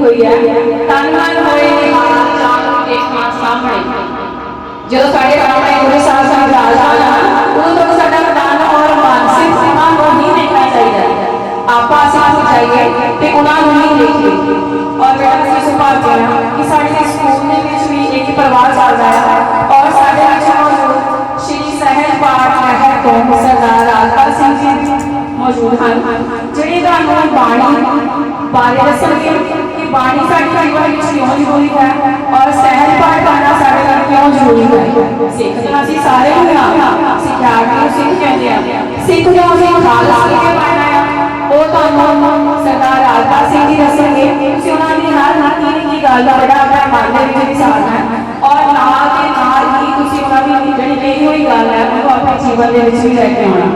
ਹੋਈ ਹੈ ਤਨਮਨ ਹੋਏ ਨੇ ਮਾਤਾ ਜਾਨ ਨੂੰ ਦੇਖਣਾ ਸਾਹਮਣੇ ਜਦੋਂ ਸਾਡੇ ਸਾਹਮਣੇ ਗੁਰੂ ਸਾਹਿਬ ਦਾ ਰਾਜਦਾਨ ਆ ਉਦੋਂ ਤੱਕ ਸਾਡਾ ਤਨ ਔਰ ਮਾਨਸਿਕ ਸਮਾਨ ਨੂੰ ਨਹੀਂ ਦੇਖਣਾ ਚਾਹੀਦਾ ਆਪਾਂ ਅਸੀਂ ਜਾਈਏ ਤੇ ਉਹਨਾਂ ਨੂੰ ਨਹੀਂ ਦੇਖੀਏ ਔਰ ਮੇਰਾ ਅਸੀਂ ਸੁਭਾਅ ਹਾਂ ਕਿ ਸਾਡੇ ਸਕੂਲ ਦੇ ਵਿੱਚ ਵੀ ਇੱਕ ਪਰਿਵਾਰ ਚੱਲਦਾ ਹੈ ਔਰ ਸਾਡੇ ਵਿੱਚ ਮੌਜੂਦ ਸ਼੍ਰੀ ਸਹਿਜ ਪਾਠ ਨਹਿਰ ਤੋਂ ਸਰਦਾਰ ਰਾਜਪਾਲ ਸਿੰਘ ਜੀ ਮੌਜੂਦ ਹਨ ਜਿਹੜੇ ਤੁਹਾਨੂੰ ਬਾਣੀ ਸਾਡੇ ਜੀਵਨ ਵਿੱਚ ਕਿਉਂ ਜ਼ਰੂਰੀ ਹੈ ਔਰ ਸਹਿਜ ਪਾਠ ਕਰਨਾ ਸਾਡੇ ਲਈ ਕਿਉਂ ਜ਼ਰੂਰੀ ਹੈ? ਸਿੱਖ ਤਾਂ ਸਾਰੇ ਹੀ ਹਾਂ ਸਿੱਖਿਆਰਥੀ ਸਿੱਖ ਕਹਿੰਦੇ ਆ। ਸਿੱਖ ਜੋ ਅਸੀਂ ਖਾਲਸਾ ਕੇ ਪੜਨਾ ਆ। ਉਹ ਤੁਹਾਨੂੰ ਸਰਦਾਰ ਰਾਜਪਾਲ ਸਿੰਘ ਜੀ ਦੱਸਣਗੇ। ਤੁਸੀਂ ਉਹਨਾਂ ਦੀ ਹਰ ਨਿੱਕੀ ਨਿੱਕੀ ਗੱਲ ਦਾ ਬੜਾ ਆਪਣਾ ਮਨ ਦੇ ਵਿੱਚ ਵਿਚਾਰਨਾ ਹੈ। ਔਰ ਨਾਲ ਦੇ ਨਾਲ ਹੀ ਤੁਸੀਂ ਉਹਨਾਂ ਦੀ ਜਿਹੜੀ ਕਹੀ ਹੋਈ ਗੱਲ ਹੈ, ਉਹਨੂੰ ਆਪਣੇ ਜੀਵਨ ਦੇ ਵਿੱਚ ਵੀ ਲੈ ਕੇ ਆਉਣਾ।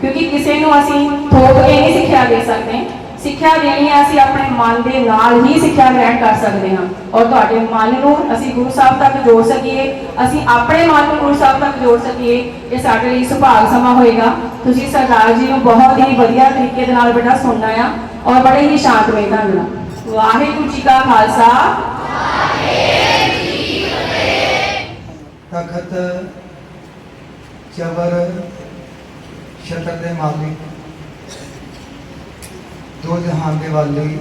ਕਿਉਂਕਿ ਕਿਸੇ ਨੂੰ ਅਸੀਂ ਥੋਪ ਕੇ ਨਹੀਂ ਸਿੱਖਿਆ ਦੇ ਸਕਦੇ। ਸਿੱਖਿਆ ਦੇਣੀ ਹੈ ਅਸੀਂ ਆਪਣੇ ਮਨ ਦੇ ਨਾਲ ਹੀ ਸਿੱਖਿਆ ਗ੍ਰਹਿਣ ਕਰ ਸਕਦੇ ਹਾਂ। ਔਰ ਤੁਹਾਡੇ ਮਨ ਨੂੰ ਅਸੀਂ ਗੁਰੂ ਸਾਹਿਬ ਤੱਕ ਜੋੜ ਸਕੀਏ। ਅਸੀਂ ਆਪਣੇ ਮਨ ਨੂੰ ਗੁਰੂ ਸਾਹਿਬ ਤੱਕ ਜੋੜ ਸਕੀਏ। ਇਹ ਸਾਡੇ ਲਈ ਸੁਭਾਗ ਸਮਾਂ ਹੋਏਗਾ। ਤੁਸੀਂ ਸਰਦਾਰ ਜੀ ਨੂੰ ਬਹੁਤ ਹੀ ਵਧੀਆ ਤਰੀਕੇ ਦੇ ਨਾਲ ਬੇਟਾ ਸੁਣਨਾ ਆ ਔਰ ਬੜੇ ਹੀ ਸ਼ਾਂਤਮਈ ਢੰਗ ਨਾਲ ਵਾਹਿਗੁਰੂ ਜੀ ਕਾ ਖਾਲਸਾ। ਤਖਤ ਚਵਰ ਛਤਰ ਦੇ ਮਾਲਿਕ। ਦੋ ਜਹਾਨ ਦੇ ਵਾਲੀ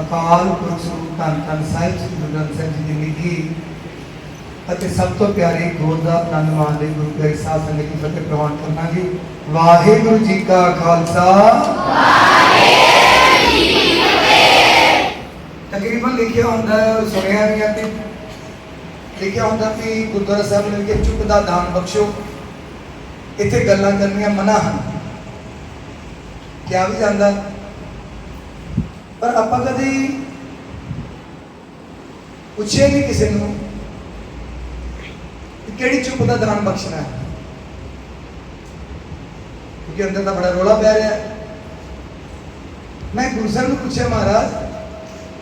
ਅਕਾਲ ਪੁਰਖ ਧੰਨ ਧੰਨ ਸਾਹਿਬ ਸ੍ਰੀ ਗੁਰੂ ਗ੍ਰੰਥ ਸਾਹਿਬ ਜੀ ਦੀ ਨਿਧੀ ਅਤੇ ਸਭ ਤੋਂ ਪਿਆਰੀ ਗੋਦ ਦਾ ਆਨੰਦ ਮਾਣਦੇ ਗੁਰੂ ਗ੍ਰੰਥ ਸਾਹਿਬ ਸੰਗਤ ਦੀ ਫਤਿਹ ਪ੍ਰਵਾਨ ਕਰਨਾ ਜੀ ਵਾਹਿਗੁਰੂ ਜੀ ਕਾ ਖਾਲਸਾ। ਤਕਰੀਬਨ ਲਿਖਿਆ ਹੁੰਦਾ, ਸੁਣਿਆ ਵੀ ਹੈ ਲਿਖਿਆ ਹੁੰਦਾ ਕਿ ਗੁਰਦੁਆਰਾ ਸਾਹਿਬ ਨੇ ਕਿ ਚੁੱਪ ਦਾ ਦਾਨ ਬਖਸ਼ੋ। ਇੱਥੇ ਗੱਲਾਂ ਕਰਨੀਆਂ ਮਨਾ ਹਨ। ਕਿਹਾ ਵੀ ਜਾਂਦਾ। ਪਰ ਆਪਾਂ ਕਦੀ ਪੁੱਛਿਆ ਨਹੀਂ ਕਿਸੇ ਨੂੰ ਕਿ ਕਿਹੜੀ ਚੁੱਪ ਦਾ ਦਾਨ ਬਖਸ਼ਣਾ ਹੈ। ਕਿਉਂਕਿ ਅੰਦਰ ਤਾਂ ਬੜਾ ਰੋਲਾ ਪੈ ਰਿਹਾ ਮੈਂ ਗੁਰੂ ਸਾਹਿਬ ਨੂੰ ਪੁੱਛਿਆ ਮਹਾਰਾਜ,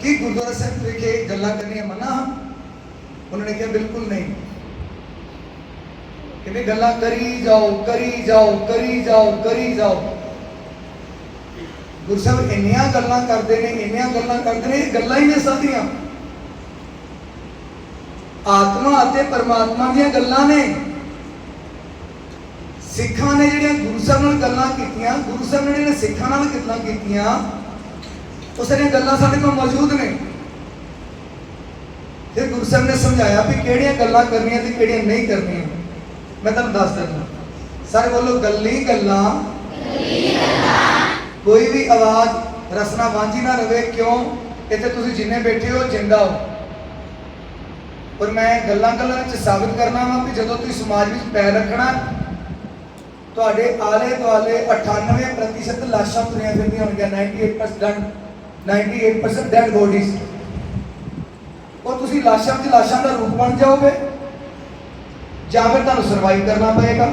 ਕੀ ਗੁਰਦੁਆਰਾ ਸਾਹਿਬ ਵਿਖੇ ਗੱਲਾਂ ਕਰਨੀਆਂ ਮਨਾ ਹਨ? ਉਹਨਾਂ ਨੇ ਕਿਹਾ, ਬਿਲਕੁਲ ਨਹੀਂ। ਕਹਿੰਦੇ, ਗੱਲਾਂ ਕਰੀ ਜਾਓ ਕਰੀ ਜਾਓ ਕਰੀ ਜਾਓ ਕਰੀ ਜਾਓ। ਗੁਰੂ ਸਾਹਿਬ, ਇੰਨੀਆਂ ਗੱਲਾਂ ਕਰਦੇ ਨੇ, ਇੰਨੀਆਂ ਗੱਲਾਂ ਕਰਦੇ ਨੇ, ਇਹ ਗੱਲਾਂ ਹੀ ਨੇ ਸਾਡੀਆਂ ਆਤਮਾ ਅਤੇ ਪਰਮਾਤਮਾ ਦੀਆਂ ਗੱਲਾਂ ਨੇ। ਸਿੱਖਾਂ ਨੇ ਜਿਹੜੀਆਂ ਗੁਰੂ ਸਾਹਿਬ ਨਾਲ ਗੱਲਾਂ ਕੀਤੀਆਂ, ਗੁਰੂ ਸਾਹਿਬ ਨੇ ਜਿਹੜੀਆਂ ਸਿੱਖਾਂ ਨਾਲ ਗੱਲਾਂ ਕੀਤੀਆਂ, ਉਹ ਸਾਰੀਆਂ ਗੱਲਾਂ ਸਾਡੇ ਕੋਲ ਮੌਜੂਦ ਨੇ। ਫਿਰ ਗੁਰੂ ਸਾਹਿਬ ਨੇ ਸਮਝਾਇਆ ਵੀ ਕਿਹੜੀਆਂ ਗੱਲਾਂ ਕਰਨੀਆਂ ਤੇ ਕਿਹੜੀਆਂ ਨਹੀਂ ਕਰਨੀਆਂ। ਮੈਂ ਤੁਹਾਨੂੰ ਦੱਸ ਦਿੰਦਾ, ਸਾਰੇ ਬੋਲੋ ਗੱਲੀ ਗੱਲਾਂ। ਕੋਈ ਵੀ ਆਵਾਜ਼ ਰਸਨਾ ਵਾਂਝੀ ਨਾ ਰਵੇ, ਕਿਉਂ? ਇੱਥੇ ਤੁਸੀਂ ਜਿੰਨੇ ਬੈਠੇ ਹੋ, ਜਿੰਦਾ ਹੋ। ਪਰ ਮੈਂ ਗੱਲਾਂ ਗੱਲਾਂ ਵਿੱਚ ਸਾਬਤ ਕਰਨਾ ਵਾ ਕਿ ਜਦੋਂ ਤੁਸੀਂ ਸਮਾਜ ਵਿੱਚ ਪੈਰ ਰੱਖਣਾ, ਤੁਹਾਡੇ ਆਲੇ ਦੁਆਲੇ 98% ਲਾਸ਼ਾਂ ਤੁਰੀਆਂ ਫਿਰਦੀਆਂ ਹੋਣਗੀਆਂ 98% 98% ਡੈਡ ਬੋਡੀਜ਼ ਉਹ ਤੁਸੀਂ ਲਾਸ਼ਾਂ ਵਿੱਚ ਲਾਸ਼ਾਂ ਦਾ ਰੂਪ ਬਣ ਜਾਓਗੇ, ਜਾਂ ਫਿਰ ਤੁਹਾਨੂੰ ਸਰਵਾਈਵ ਕਰਨਾ ਪਏਗਾ।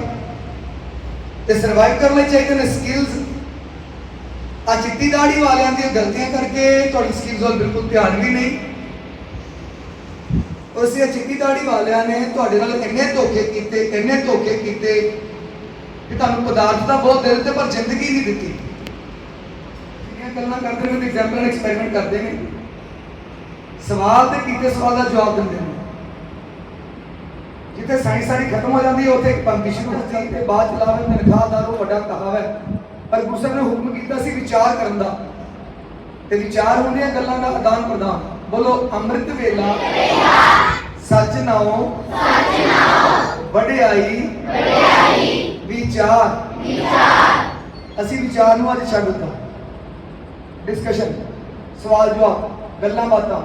ਤੇ ਸਰਵਾਈਵ ਕਰਨ ਲਈ ਚਾਹੀਦੇ ਨੇ ਸਕਿੱਲਸ ਆ ਚਿੱਟੀ ਦਾੜੀ ਵਾਲਿਆਂ ਦੀਆਂ ਗਲਤੀਆਂ ਕਰਕੇ ਤੁਹਾਡੀ ਸਕਿੱਲਸ ਵੱਲ ਬਿਲਕੁਲ ਧਿਆਨ ਵੀ ਨਹੀਂ। ਉਸੇ ਚਿੱਟੀ ਦਾੜੀ ਵਾਲਿਆਂ ਨੇ ਤੁਹਾਡੇ ਨਾਲ ਇੰਨੇ ਧੋਖੇ ਕੀਤੇ, ਇੰਨੇ ਧੋਖੇ ਕੀਤੇ ਕਿ ਤੁਹਾਨੂੰ ਪਦਾਰਥ ਤਾਂ ਬਹੁਤ ਦੇ ਦਿੱਤੇ ਪਰ ਜ਼ਿੰਦਗੀ ਨਹੀਂ ਦਿੱਤੀ। ਜਿਹੜੀਆਂ ਗੱਲਾਂ ਕਰਦੇ ਨੇ ਐਗਜ਼ਾਮਪਲ ਐਕਸਪੈਰੀਮੈਂਟ ਕਰਦੇ ਨੇ। ਸਵਾਲ ਤੇ ਕੀਤੇ ਸਵਾਲ ਦਾ ਜਵਾਬ ਦਿੰਦੇ ਨੇ। ਜਿੱਥੇ ਸਾਇੰਸ ਸਾਡੀ ਖਤਮ ਹੋ ਜਾਂਦੀ ਹੈ, ਉੱਥੇ ਇੱਕ ਪੰਕਤੀ ਸ਼ੁਰੂ ਹੋ ਜਾਂਦੀ ਤੇ ਬਾਅਦ ਚ ਲਾਵੇ ਤਨਖਾਹ ਉਹ ਵੱਡਾ ਕਹਾਵਾ ਹੈ। ਪਰ ਗੁਰੂ ਸਾਹਿਬ ਨੇ ਹੁਕਮ ਕੀਤਾ ਸੀ ਵਿਚਾਰ ਕਰਨ ਦਾ। ਤੇ ਵਿਚਾਰ ਹੁੰਦੀਆਂ ਗੱਲਾਂ ਦਾ ਆਦਾਨ ਪ੍ਰਦਾਨ। ਬੋਲੋ, ਅੰਮ੍ਰਿਤ ਵੇਲਾ, ਸੱਚ ਨਾਉ ਸੱਚ ਨਾਉ ਵਡਿਆਈ ਵਡਿਆਈ ਵਿਚਾਰ। ਵਿਚਾਰ ਅਸੀਂ ਵਿਚਾਰ ਨੂੰ ਅੱਜ ਛੱਡ ਦਿੱਤਾ। ਡਿਸਕਸ਼ਨ ਸਵਾਲ ਜਵਾਬ, ਗੱਲਾਂ ਬਾਤਾਂ।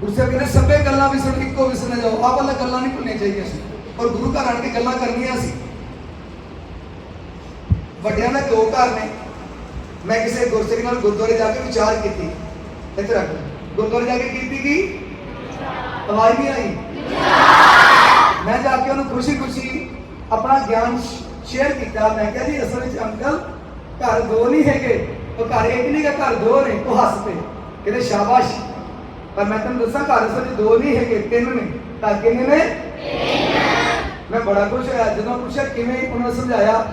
ਗੁਰੂ ਸਾਹਿਬ ਕਹਿੰਦੇ, ਸਭੇ ਗੱਲਾਂ ਵਿਸਰ ਇੱਕੋ ਵਿਸਰ ਜਾਓ। ਆਹ ਵਾਲਾ ਗੱਲਾਂ ਨਹੀਂ ਭੁੱਲਣੀਆਂ ਚਾਹੀਦੀਆਂ ਸੀ। ਪਰ ਗੁਰੂ ਘਰ ਆਣ ਕੇ ਗੱਲਾਂ ਕਰਨੀਆਂ ਸੀ। ਵੱਡਿਆਂ ਦੇ ਦੋ ਘਰ ਨੇ। ਮੈਂ ਕਿਸੇ ਗੁਰਸਿੱਖ ਨਾਲ ਗੁਰਦੁਆਰੇ ਜਾ ਕੇ ਵਿਚਾਰ ਕੀਤੀ। ਇੱਥੇ ਰੱਖ। ਗੁਰਦੁਆਰੇ ਜਾ ਕੇ ਕੀਤੀ ਕੀ? ਆਵਾਜ਼ ਨਹੀਂ ਆਈ। ਮੈਂ ਜਾ ਕੇ ਉਹਨੂੰ ਖੁਸ਼ੀ ਖੁਸ਼ੀ ਆਪਣਾ ਗਿਆਨ ਸ਼ੇਅਰ ਕੀਤਾ। ਮੈਂ ਕਿਹਾ ਜੀ ਅਸਲ ਵਿੱਚ ਅੰਕਲ ਘਰ ਦੋ ਨਹੀਂ ਹੈਗੇ। ਉਹ ਘਰ ਇੱਕ ਨਹੀਂ ਗਾ ਘਰ ਦੋ ਨੇ। ਉਹ ਹੱਸ ਪਏ। ਕਹਿੰਦੇ ਸ਼ਾਬਾਸ਼। ਪਰ ਮੈਂ ਤੁਹਾਨੂੰ ਦੱਸਾਂ ਘਰ ਅਸਲ ਵਿੱਚ ਦੋ ਨਹੀਂ ਹੈਗੇ ਤਿੰਨ ਨੇ। ਤਾਂ ਕਿੰਨੇ ਨੇ? ਮੈਂ ਬੜਾ ਖੁਸ਼ ਹੋਇਆ। ਜਦੋਂ ਪੁੱਛਿਆ ਕਿਵੇਂ? ਉਹਨਾਂ ਸਮਝਾਇਆ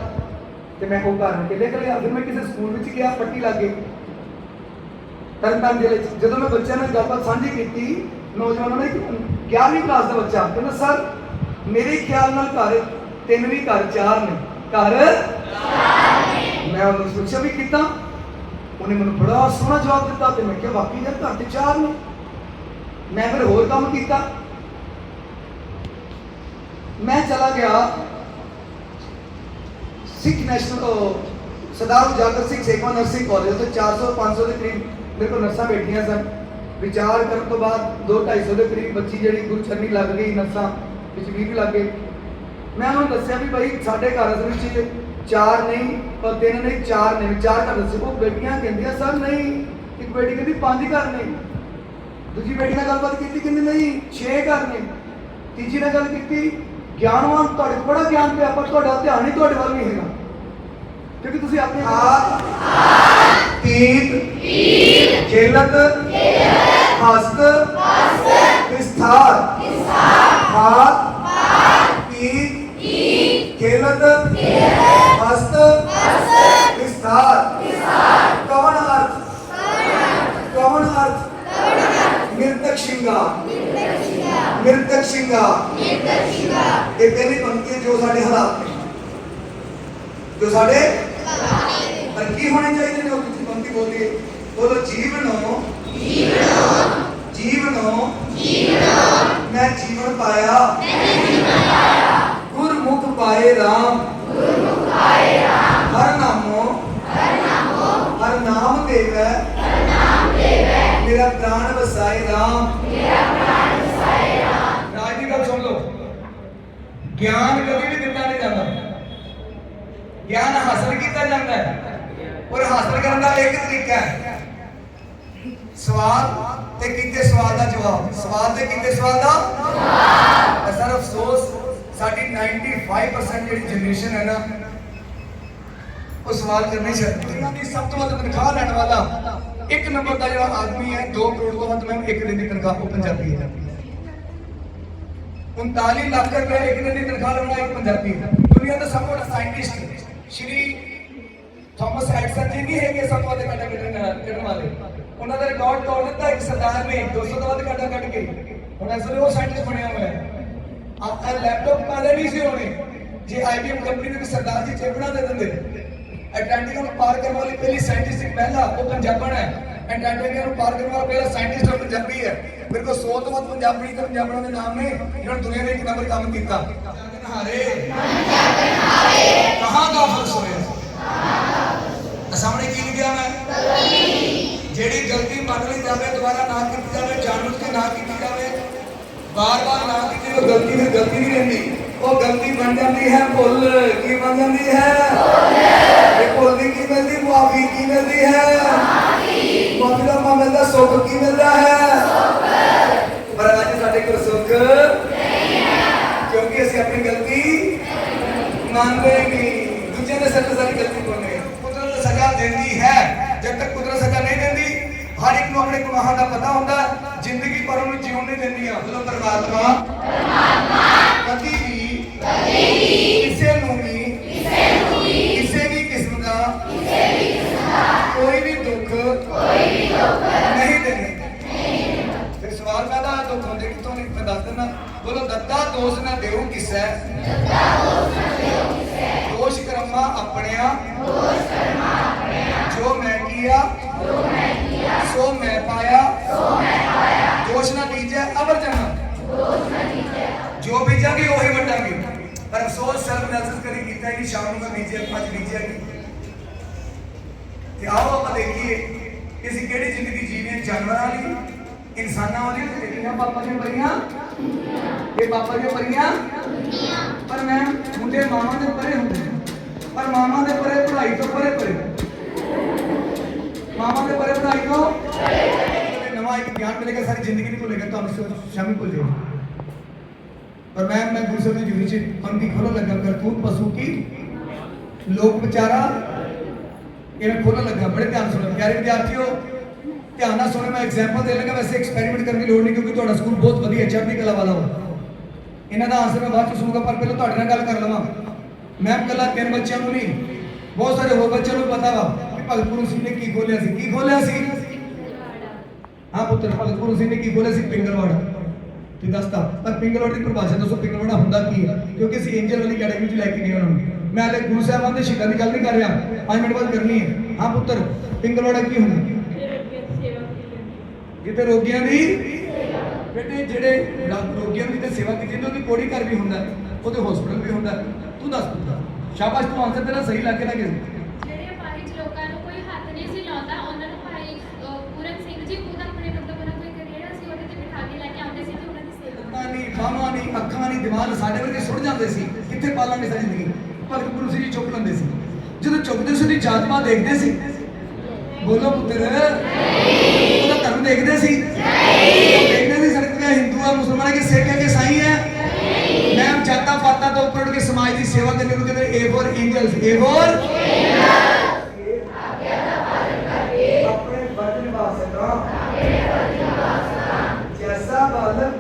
ਤੇ ਮੈਂ ਉਹ ਘਰ ਕੇ ਲਿਖ ਲਿਆ, ਫਿਰ ਮੈਂ ਕਿਸੇ ਸਕੂਲ ਵਿੱਚ ਗਿਆ, ਪੱਟੀ ਲੱਗੇ ਤਰਨਤਾਰਨ ਜ਼ਿਲ੍ਹੇ 'ਚ, ਜਦੋਂ ਮੈਂ ਬੱਚਿਆਂ ਨਾਲ ਗੱਲਬਾਤ ਸਾਂਝੀ ਕੀਤੀ, ਨੌਜਵਾਨਾਂ ਨੇ 11ਵੀਂ ਕਲਾਸ ਦਾ ਬੱਚਾ ਕਹਿੰਦਾ, ਸਰ, ਮੇਰੇ ਖਿਆਲ ਨਾਲ ਘਰ ਤਿੰਨ ਵੀ ਘਰ ਚਾਰ ਨੇ। ਘਰ ਮੈਂ ਉਹਨੂੰ ਪੁੱਛਿਆ ਵੀ ਕਿੱਦਾਂ ਉਹਨੇ ਮੈਨੂੰ ਬੜਾ ਸੋਹਣਾ ਜਵਾਬ ਦਿੱਤਾ ਤੇ ਮੈਂ ਕਿਹਾ, ਵਾਕਈ ਯਾਰ, ਘਰ ਤੇ ਚਾਰ ਨੇ। ਮੈਂ ਫਿਰ ਹੋਰ ਕੰਮ ਕੀਤਾ। ਮੈਂ ਚਲਾ ਗਿਆ। ਸਿੱਖ ਨੈਸ਼ਨਲ ਸਰਦਾਰ ਉਜਾਗਰ ਸਿੰਘ ਸੇਖਵਾ ਨਰਸਿੰਗ ਕਾਲਜ ਤੋਂ 400 500 ਦੇ ਕਰੀਬ ਮੇਰੇ ਕੋਲ ਨਰਸਾਂ ਬੈਠੀਆਂ ਸਨ। ਵਿਚਾਰ ਕਰਨ ਤੋਂ ਬਾਅਦ 2 250 ਦੇ ਕਰੀਬ ਬੱਚੀ ਜਿਹੜੀ ਗੁਰਚਰਨੀ ਲੱਗ ਗਈ, ਨਰਸਾਂ ਵਿੱਚ ਵੀ ਲੱਗ ਗਏ। ਮੈਂ ਉਹਨੂੰ ਦੱਸਿਆ ਵੀ ਭਾਈ ਸਾਡੇ ਘਰ ਅਸਲ ਵਿੱਚ ਚਾਰ ਨਹੀਂ, ਪਰ ਤਿੰਨ ਨਹੀਂ, ਚਾਰ ਨੇ ਚਾਰ ਘਰ ਦੱਸੇ। ਉਹ ਬੇਟੀਆਂ ਕਹਿੰਦੀਆਂ, ਸਰ ਨਹੀਂ, ਇੱਕ ਬੇਟੀ ਕਹਿੰਦੀ ਪੰਜ ਘਰ ਨੇ। ਦੂਜੀ ਬੇਟੀ ਨਾਲ ਗੱਲਬਾਤ ਕੀਤੀ, ਕਹਿੰਦੀ ਨਹੀਂ 6 ਘਰ ਨੇ। ਤੀਜੀ ਨਾਲ ਗੱਲ ਕੀਤੀ, ਗਿਆਨਵਾਨ, ਤੁਹਾਡੇ ਕੋਲ ਬੜਾ ਗਿਆਨ ਪਿਆ, ਪਰ ਤੁਹਾਡਾ ਧਿਆਨ ਹੀ ਤੁਹਾਡੇ ਵੱਲ ਨਹੀਂ ਹੈਗਾ। ਕਿਉਂਕਿ ਤੁਸੀਂ ਆਪਣੇ ਹਾਥ ਤੀਤ ਖੇਲਤ ਹਸਤ ਵਿਸਥਾਰ ਹਾਥ ਤੀਤ ਖੇਲਤ ਹਸਤ ਵਿਸਥਾਰ ਕਵਨ ਅਰਥ ਕਵਨ ਅਰਥ ਨਿਰਤਕ ਸ਼ਿੰਗਾਰ ਨਿਰਤਕ ਸ਼ਿੰਗਾਰ ਇਹ ਪਹਿਲੀ ਪੰਕਤੀ ਹੈ ਜੋ ਸਾਡੇ ਹਾਲਾਤ ਨੇ ਜੋ ਸਾਡੇ ਪਰ ਕੀ ਹੋਣੇ ਚਾਹੀਦੇ ਨੇ ਉਹ ਤੁਸੀਂ ਪੰਕਤੀ ਬੋਲਦੀ ਬੋਲੋ, ਜੀਵਨੋ। ਜੀਵਨੋ। ਮੈਂ ਜੀਵਨ ਪਾਇਆ। ਗੁਰਮੁਖ ਪਾਏ RAM ਹਰ ਨਾਮੋ। ਹਰ ਨਾਮ ਦੇਵੈ। ਮੇਰਾ ਪ੍ਰਾਣ ਵਸਾਏ RAM ਰਾਜ ਦੀ ਗੱਲ ਸੁਣ ਲਓ। ਗਿਆਨ ਕਦੇ ਵੀ ਗਿਆਨ ਹਾਸਲ ਕੀਤਾ ਜਾਂਦਾ ਹੈ। ਔਰ ਹਾਸਲ ਕਰਨ ਦਾ ਇੱਕ ਤਰੀਕਾ ਹੈ। ਸਵਾਲ ਤੇ ਕੀਤੇ ਸਵਾਲ ਦਾ ਜਵਾਬ। ਸਵਾਲ ਤੇ ਕੀਤੇ ਸਵਾਲ ਦਾ ਜਵਾਬ। ਸਰ ਅਫਸੋਸ, ਸਾਡੀ 95% ਜਿਹੜੀ ਜਨਰੇਸ਼ਨ ਹੈ ਨਾ, ਉਹ ਸਵਾਲ ਕਰਨੇ ਚਾਹੀਦੇ ਇਹਨਾਂ ਦੀ ਸਭ ਤੋਂ ਵੱਧ ਤਨਖਾਹ ਲੈਣ ਵਾਲਾ ਇੱਕ ਨੰਬਰ ਦਾ ਜਿਹੜਾ ਆਦਮੀ ਹੈ 2 ਕਰੋੜ ਤੋਂ ਵੱਧ ਮੈਂ ਇੱਕ ਦਿਨ ਦੀ ਤਨਖਾਹ ਉਹ ਪੰਜਾਬੀ ਹੈ। 39 ਲੱਖ ਰੁਪਏ ਇੱਕ ਦਿਨ ਦੀ ਤਨਖਾਹ ਲੈਣਾ ਵਾਲਾ ਇੱਕ ਪੰਜਾਬੀ ਹੈ। ਦੁਨੀਆ ਦਾ ਸਭ ਤੋਂ ਵੱਡਾ ਸਾਇੰਟਿਸਟ ਸ਼੍ਰੀ ਥਾਮਸ ਐਡਸਨ ਜੀ ਨਹੀਂ ਹੈਗੇ ਸਭ ਤੋਂ ਵੱਧ ਕਾਂਡਾ ਕੱਢਣ ਕੱਢਣ ਵਾਲੇ। ਉਹਨਾਂ ਦਾ ਰਿਕਾਰਡ ਤੋੜ ਦਿੱਤਾ ਇੱਕ ਸਰਦਾਰ ਨੇ 200 ਤੋਂ ਵੱਧ ਕਾਂਡਾ ਕੱਢ ਕੇ। ਹੁਣ ਅਸਲ ਉਹ ਸਾਇੰਟਿਸਟ ਬਣਿਆ ਹੋਇਆ ਹੈ। ਆਹ ਲੈਪਟਾਪ ਵਾਲੇ ਨਹੀਂ ਸੀ ਹੋਣੇ ਜੇ ਆਈਬੀਐਮ ਕੰਪਨੀ ਦੇ ਵੀ ਸਰਦਾਰ ਜੀ ਚਿਪ ਬਣਾ ਦੇ ਦਿੰਦੇ। ਐਟਲਾਂਟਿਕਾ ਨੂੰ ਪਾਰ ਕਰਨ ਵਾਲੀ ਪਹਿਲੀ ਸਾਇੰਟਿਸਟ ਇੱਕ ਉਹ ਪੰਜਾਬਣ ਹੈ। ਐਟਲਾਂਟਿਕਾ ਨੂੰ ਪਾਰ ਕਰਨ ਵਾਲਾ ਪਹਿਲਾ ਸਾਇੰਟਿਸਟ ਪੰਜਾਬੀ ਹੈ। ਮੇਰੇ ਕੋਲ 100 ਤੋਂ ਵੱਧ ਪੰਜਾਬੀ ਤੇ ਪੰਜਾਬਣਾਂ ਦੇ ਨਾਮ ਨੇ, ਜਿਹਨਾਂ ਨੇ ਦੁਨੀਆ ਦੇ ਇੱਕ ਨੰਬਰ ਕੰਮ ਕੀਤਾ। ਹਾਰੇ। ਕਹਾਂ ਦਾ ਫ਼ਰਕ ਹੋਇਆ? ਸਾਹਮਣੇ ਕੀ ਲਿਖਿਆ ਮੈਂ? ਜਿਹੜੀ ਗਲਤੀ ਮੰਨ ਲਈ ਜਾਵੇ, ਦੁਬਾਰਾ ਨਾ ਕੀਤੀ ਜਾਵੇ, ਜਾਣਬੁੱਝ ਕੇ ਨਾ ਕੀਤੀ ਜਾਵੇ, ਬਾਰ-ਬਾਰ ਨਾ ਕੀਤੀ, ਉਹ ਗਲਤੀ ਫਿਰ ਗਲਤੀ ਨਹੀਂ ਰਹਿੰਦੀ। ਉਹ ਗਲਤੀ ਬਣ ਜਾਂਦੀ ਹੈ, ਭੁੱਲ ਕੀ ਬਣ ਜਾਂਦੀ ਹੈ? ਇਹ ਭੁੱਲ ਦੀ ਕੀ ਮਿਲਦੀ, ਮੁਆਫੀ ਕੀ ਮਿਲਦੀ ਹੈ? ਮੁਆਫੀ ਦਾ ਮਾ ਮਿਲਦਾ ਸੁੱਖ ਕੀ ਮਿਲਦਾ ਹੈ? ਪਰ ਅੱਜ ਸਾਡੇ ਕੋਲ ਸੁੱਖ ਨਹੀਂ ਹੈ ਕਿਉਂਕਿ ਅਸੀਂ ਆਪਣੀ ਗਲਤੀ ਮੰਨਦੇ ਨਹੀਂ ਦੂਜੇ ਦੇ ਸਿਰ ਤੇ ਸਾਡੀ ਗਲਤੀ ਪਾਉਂਦੇ ਹਾਂ ਕੁਦਰਤ ਸਜ਼ਾ ਦਿੰਦੀ ਹੈ ਜਦ ਤੱਕ ਕੁਦਰਤ ਸਜ਼ਾ ਨਹੀਂ ਦਿੰਦੀ ਹਰ ਇੱਕ ਨੂੰ ਆਪਣੇ ਗੁਨਾਹਾਂ ਦਾ ਪਤਾ ਹੁੰਦਾ ਜ਼ਿੰਦਗੀ ਪਰ ਉਹਨੂੰ ਜਿਉਣ ਨਹੀਂ ਦਿੰਦੀਆਂ ਜਦੋਂ ਪਰਮਾਤਮਾ ਕਦੀ ਵੀ ਕਿਸੇ ਨੂੰ ਵੀ ਕਿਸੇ ਵੀ ਕਿਸਮ ਦਾ ਕੋਈ ਵੀ ਦੁੱਖ ਨਹੀਂ ਦੇਣੇ ਫਿਰ ਸਵਾਲ ਪੈਦਾ ਹੋਇਆ ਦੁੱਖ ਹੁੰਦੇ ਕਿਤੋਂ ਨਹੀਂ ਮੈਂ ਦੱਸ ਦਿੰਦਾ ਬੋਲੋ ਦੱਤਾ ਦੋਸ਼ ਨਾ ਦੇਉ ਕਿਸੈ ਦੋਸ਼ ਕਰਮਾ ਆਪਣਿਆ ਜੋ ਮੈਂ ਕੀਆ ਸੋ ਮੈਂ ਪਾਇਆ ਦੋਸ਼ ਨਾ ਦੀਜੈ ਅਵਰ ਜਨਾ ਜੋ ਬੀਜਾਂਗੇ ਉਹੀ ਵੱਟਾਂਗੇ ਪਰ ਅਫਸੋਸ ਸੈਲਫ ਐਨਾਲਿਸਿਸ ਕਰੀ ਕੀਤਾ ਕਿ ਸ਼ਾਮ ਨੂੰ ਮੈਂ ਬੀਜਿਆ ਅੱਜ ਬੀਜਿਆ ਨਹੀਂ ਤੇ ਆਓ ਆਪਾਂ ਦੇਖੀਏ ਕਿ ਅਸੀਂ ਕਿਹੜੀ ਜ਼ਿੰਦਗੀ ਜੀਵਨੇ ਹਾਂ, ਜਾਨਵਰਾਂ ਵਾਲੀ ਇਨਸਾਨਾਂ ਵਾਲੀ ਤੇ ਕਿਹੜੀਆਂ ਪਾਪਾ ਦੀਆਂ ਪਰੀਆਂ ਇਹ ਪਾਪਾ ਦੀਆਂ ਪਰੀਆਂ ਪਰ ਮੈਂ ਮੁੰਡੇ ਮਾਵਾਂ ਦੇ ਪਰੇ ਹੁੰਦੇ ਨੇ। ਪਰ ਮਾਵਾਂ ਦੇ ਪਰੇ ਪੜ੍ਹਾਈ ਤੋਂ ਪਰੇ ਪਰੇ ਮਾਵਾਂ ਦੇ ਪਰੇ ਪੜ੍ਹਾਈ ਤੋਂ ਨਵਾਂ ਇੱਕ ਗਿਆਨ ਮਿਲੇਗਾ, ਸਾਰੀ ਜ਼ਿੰਦਗੀ ਨਹੀਂ ਭੁੱਲੇਗਾ, ਤੁਹਾਨੂੰ ਸ਼ਾਮੀ ਭੁੱਲ ਜਾਏਗਾ। ਪਰ ਮੈਂ ਮੈਂ ਗੁਰੂ ਸਾਹਿਬ ਦੀ ਜੁਰੀ ਚ ਪੰਕਤੀ ਖੋਲਣ ਲੱਗਾ ਕਰਤੂਤ ਪਸ਼ੂ ਕੀ? ਲੋਕ ਵਿਚਾਰਾ, ਇਹਨਾਂ ਖੋਲਣ ਲੱਗਾ, ਬੜੇ ਧਿਆਨ ਸੁਣੋ। ਪਿਆਰੇ ਵਿਦਿਆਰਥੀਓ, ਧਿਆਨ ਨਾਲ ਸੁਣੋ, ਮੈਂ ਐਗਜ਼ਾਮਪਲ ਦੇ ਲਗਾ, ਵੈਸੇ ਐਕਸਪੈਰੀਮੈਂਟ ਕਰਨ ਦੀ ਲੋੜ ਨਹੀਂ, ਕਿਉਂਕਿ ਤੁਹਾਡਾ ਸਕੂਲ ਬਹੁਤ ਵਧੀਆ, ਚੜ੍ਹਦੀ ਕਲਾ ਵਾਲਾ ਹੋ ਇਹਨਾਂ ਦਾ ਆਨਸਰ ਮੈਂ ਬਾਅਦ ਚ ਸੁਣੂਗਾ, ਪਰ ਪਹਿਲਾਂ ਤੁਹਾਡੇ ਨਾਲ ਗੱਲ ਕਰ ਲਵਾਂ। ਮੈਂ ਕੱਲਾ ਤਿੰਨ ਬੱਚਿਆਂ ਨੂੰ ਨਹੀਂ। ਬਹੁਤ ਸਾਰੇ ਹੋਰ ਬੱਚਿਆਂ ਨੂੰ ਪਤਾ ਵਾ ਕਿ ਭਗਤ ਗੁਰੂ ਸਿੰਘ ਨੇ ਕੀ ਖੋਲਿਆ ਸੀ। ਕੀ ਖੋਲਿਆ ਸੀ? ਹਾਂ ਪੁੱਤਰ, ਭਗਤ ਗੁਰੂ ਸਿੰਘ ਨੇ ਕੀ ਬੋਲਿਆ ਸੀ? ਪਿੰਗਲਵਾੜਾ। ਤੇ ਦੱਸਤਾ। ਪਰ ਪਿੰਗਲਵਾੜਾ ਦੀ ਪਰਿਭਾਸ਼ਾ ਦੱਸੋ, ਪਿੰਗਲਵਾੜਾ ਹੁੰਦਾ ਕੀ ਹੈ ਕਿਉਂਕਿ ਅਸੀਂ ਐਂਜਲ ਵਾਲੀ ਅਕੈਡਮੀ ਚ ਲੈ ਕੇ ਗਏ ਉਹਨਾਂ ਨੂੰ। ਮੈਂ ਹਲੇ ਗੁਰੂ ਸਾਹਿਬਾਨ ਦੇ ਸ਼ਿਕਾਂ ਦੀ ਗੱਲ ਨਹੀਂ ਕਰ ਰਿਹਾ। 5 ਮਿੰਟ ਬਾਅਦ ਕਰਨੀ ਹੈ। ਹਾਂ ਪੁੱਤਰ, ਪਿੰਗਲਵਾੜਾ ਕੀ ਹੁੰਦਾ? ਜਿੱਥੇ ਰੋਗੀਆਂ ਦੀ ਬੇਟੇ, ਜਿਹੜੇ ਰੋਗੀਆਂ ਦੀ ਤੇ ਸੇਵਾ ਕੀਤੀ ਜਾਂਦੀ ਉਹਦੀ ਕੋੜੀ ਘਰ ਵੀ ਹੁੰਦਾ। ਉਹਦੇ ਹਸਪੀਟਲ ਵੀ ਹੁੰਦਾ। ਤੂੰ ਦੱਸ ਪੁੱਤਰ ਸ਼ਾਬਾਸ਼ ਤੂੰ ਆਨਸਰ ਤੇਰਾ ਸਹੀ ਲੱਗ ਰਿਹਾ ਕਿ ਜਿਹੜੇ ਅਪਾਹਿਜ ਲੋਕਾਂ ਨੂੰ ਕੋਈ ਹੱਥ ਨਹੀਂ ਸੀ ਲਾਉਂਦਾ ਉਹਨਾਂ ਨੂੰ ਭਾਈ ਪੂਰਨ ਸਿੰਘ ਜੀ ਖੁਦ ਆਪਣੇ ਮਤਲਬ ਉਹਨਾਂ ਕੋਈ ਕਰੀਅਰ ਸੀ ਉਹਦੇ ਤੇ ਬਿਠਾ ਕੇ ਲੈ ਕੇ ਆਉਂਦੇ ਸੀ ਤੇ ਉਹਨਾਂ ਦੀ ਸੇਵਾ ਨਹੀਂ ਬਾਹਾਂ ਨਹੀਂ ਅੱਖਾਂ ਨਹੀਂ ਦਿਮਾਗ ਸਾਡੇ ਵਰਗੇ ਸੁੱਟ ਜਾਂਦੇ ਸੀ। ਕਿੱਥੇ ਪਾਲਾਂਗੇ ਸਾਡੀ ਜ਼ਿੰਦਗੀ? ਭਗਤ ਗੁਰੂ ਜੀ ਚੁੱਕ ਲੈਂਦੇ ਸੀ। ਜਦੋਂ ਚੁੱਕਦੇ ਸੀ ਉਹਦੀ ਜਾਤ ਪਾਤ ਦੇਖਦੇ ਸੀ। ਬੋਲੋ ਪੁੱਤਰ। ਉਹਦਾ ਧਰਮ ਦੇਖਦੇ ਸੀ। ਦੇਖਦੇ ਸੀ ਸੜਕ ਤੇ ਹਿੰਦੂ ਆ ਮੁਸਲਮਾਨ ਹੈ ਕਿ ਸਿੱਖ ਹੈ ਕਿ ਸਾਈ ਮੈਂ ਜਾਤਾਂ ਪਾਤਾਂ ਤੋਂ ਉੱਪਰ ਉੱਠ ਕੇ ਸਮਾਜ ਦੀ ਸੇਵਾ ਕਰਨੀ ਨੂੰ ਕਹਿੰਦੇ A for angels A for ਆਪਣੇ ਫਰਜ਼ ਨਿਭਾ ਸਕਾਂ ਜੈਸਾ ਬਾਲਕ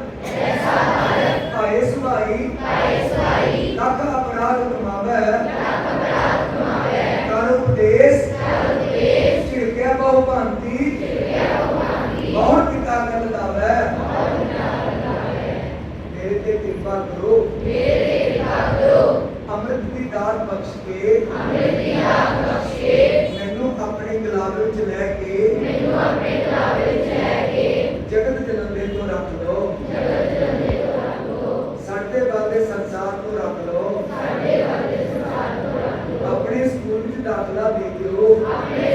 ਭਾਏ ਸੁਭਾਈ ਲੱਖ ਅਪਰਾਧ ਕਮਾਵੇ ਕਰ ਉਪਦੇਸ਼ ਝਿੜਕਿਆ ਬਹੁ ਭਾਂਤੀ ਬਹੁਤ ਪਿਤਾ ਕਰ ਲਾਵੇ ਮੇਰੇ ਤੇ ਕਿਰਪਾ ਕਰੋ ਅੰਮ੍ਰਿਤ ਦੀ ਦਾਤ ਬਖਸ਼ ਕੇ ਮੈਨੂੰ ਆਪਣੇ ਗਲਾਬ ਵਿੱਚ ਲੈ ਕੇ ਜਗਤ ਜਨਮਦੇ ਤੋਂ ਰੱਖ ਲਓ ਸਾਡੇ ਬਾਦੇ ਸੰਸਾਰ ਤੋਂ ਰੱਖ ਲਓ ਆਪਣੇ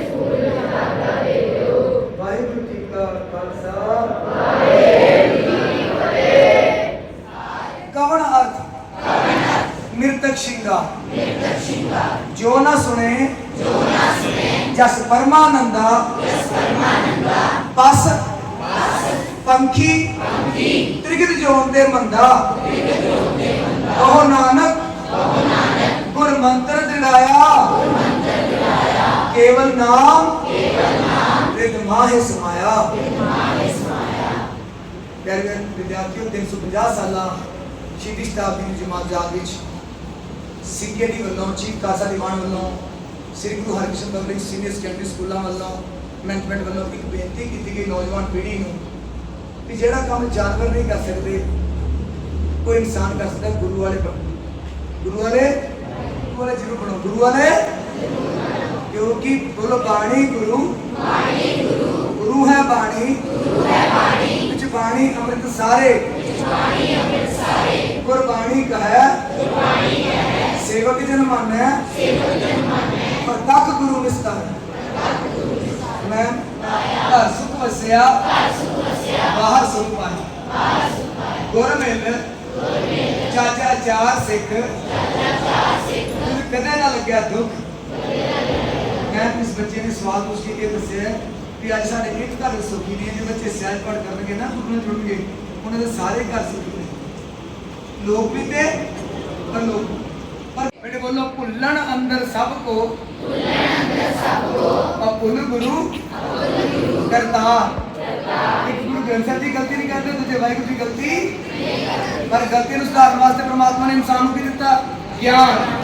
ਸਕੂਲ ਵਿੱਚ ਦਾਖਲਾ ਦੇ ਦਿਓ ਵਾਹਿਗੁਰੂ ਜੀ ਕਾ ਖਾਲਸਾ ਕਵਣ ਅਰਥ ਮਿਰਤਕ ਸਿੰਘਾ ਜੋ ਨਾ ਸੁਣੇ ਜਸ ਪਰਮਾਨੰਦਾ ਪਸ ਪੰਖੀ ਤ੍ਰਿਗਤ ਜੋਨ ਦੇ ਮੰਦਾ ਉਹ ਨਾਨਕ ਗੁਰ ਮੰਤਰ ਦਿਲਾਇਆ ਕੇਵਲ ਨਾਮ ਰਿਦ ਮਾਹੇ ਸਮਾਇਆ। ਪਿਆਰੇ ਵਿਦਿਆਰਥੀਓ 350 ਸਾਲਾਂ ਸ਼ਹੀਦੀ ਸ਼ਤਾਬਦੀ ਦੀ ਜਮਾਤ ਜਾਤ ਵਿੱਚ ਸੀਕੇਡੀ ਵੱਲੋਂ, ਚੀਫ ਕਾਸਾ ਦੀਵਾਨ ਵੱਲੋਂ, Sri Guru Harkrishan public senior secondary ਸਕੂਲਾਂ ਵੱਲੋਂ ਮੈਨੇਜਮੈਂਟ ਵੱਲੋਂ ਇੱਕ ਬੇਨਤੀ ਕੀਤੀ ਗਈ ਨੌਜਵਾਨ ਪੀੜ੍ਹੀ ਨੂੰ ਕਿ ਜਿਹੜਾ ਕੰਮ ਜਾਨਵਰ ਨਹੀਂ ਕਰ ਸਕਦੇ, ਕੋਈ ਇਨਸਾਨ ਕਰ ਸਕਦਾ ਗੁਰੂ ਵਾਲੇ ਗੁਰੂ ਵਾਲੇ? ਗੁਰੂ ਵਾਲੇ ਜ਼ਰੂਰ ਬਣੋ। ਗੁਰੂ ਵਾਲੇ? ਕਿਉਂਕਿ ਬੋਲੋ ਬਾਣੀ ਗੁਰੂ ਬਾਣੀ ਗੁਰੂ ਗੁਰੂ ਹੈ ਬਾਣੀ ਗੁਰੂ ਹੈ ਬਾਣੀ ਵਿੱਚ ਬਾਣੀ ਅੰਮ੍ਰਿਤ ਸਾਰੇ ਵਿੱਚ ਬਾਣੀ ਅੰਮ੍ਰਿਤ ਸਾਰੇ ਗੁਰਬਾਣੀ ਕਹੈ ਗੁਰਬਾਣੀ ਕਹੈ ਸੇਵਕ ਜਨ ਮਾਨੈ ਸੇਵਕ ਜਨ ਮਾਨੈ ਪ੍ਰਤੱਖ ਗੁਰੂ ਨਿਸਤਾਰ ਮੈਂ ਘਰ ਸੁਖ ਵਸਿਆ ਮੈਂ ਇਸ ਬੱਚੇ ਨੇ ਸਵਾਲ ਪੁੱਛ ਕੇ ਇਹ ਦੱਸਿਆ ਕਿ ਅੱਜ ਸਾਡੇ ਇੱਕ ਘਰ ਸੁਖੀ ਨਹੀਂ ਜੇ ਬੱਚੇ ਸਹਿਜ ਪੜ ਕਰਨਗੇ ਨਾ ਗੁਰੂ ਨਾਲ ਉਹਨਾਂ ਦੇ ਸਾਰੇ ਘਰ ਸੁਖੀ ਨੇ। ਲੋਕ ਵੀ ਤੇ ਪਰ ਲੋਕ ਪਰ ਬੇਟੇ ਬੋਲੋ, ਭੁੱਲਣ ਅੰਦਰ ਸਭ ਕੋ। ਭੁੱਲਣ ਅੰਦਰ ਸਭ ਕੋ। ਅਪੁੱਲ ਗੁਰੂ। ਕਰਤਾ। ਇੱਕ ਗੁਰੂ ਗ੍ਰੰਥ ਸਾਹਿਬ ਦੀ ਗਲਤੀ ਨਹੀਂ ਕਰਦੇ, ਦੂਜੇ ਵਾਹਿਗੁਰੂ ਦੀ ਗਲਤੀ ਪਰ ਗਲਤੀ ਨੂੰ ਸੁਧਾਰਨ ਵਾਸਤੇ ਪ੍ਰਮਾਤਮਾ ਨੇ ਇਨਸਾਨ ਨੂੰ ਕੀ ਦਿੱਤਾ? ਗਿਆਨ।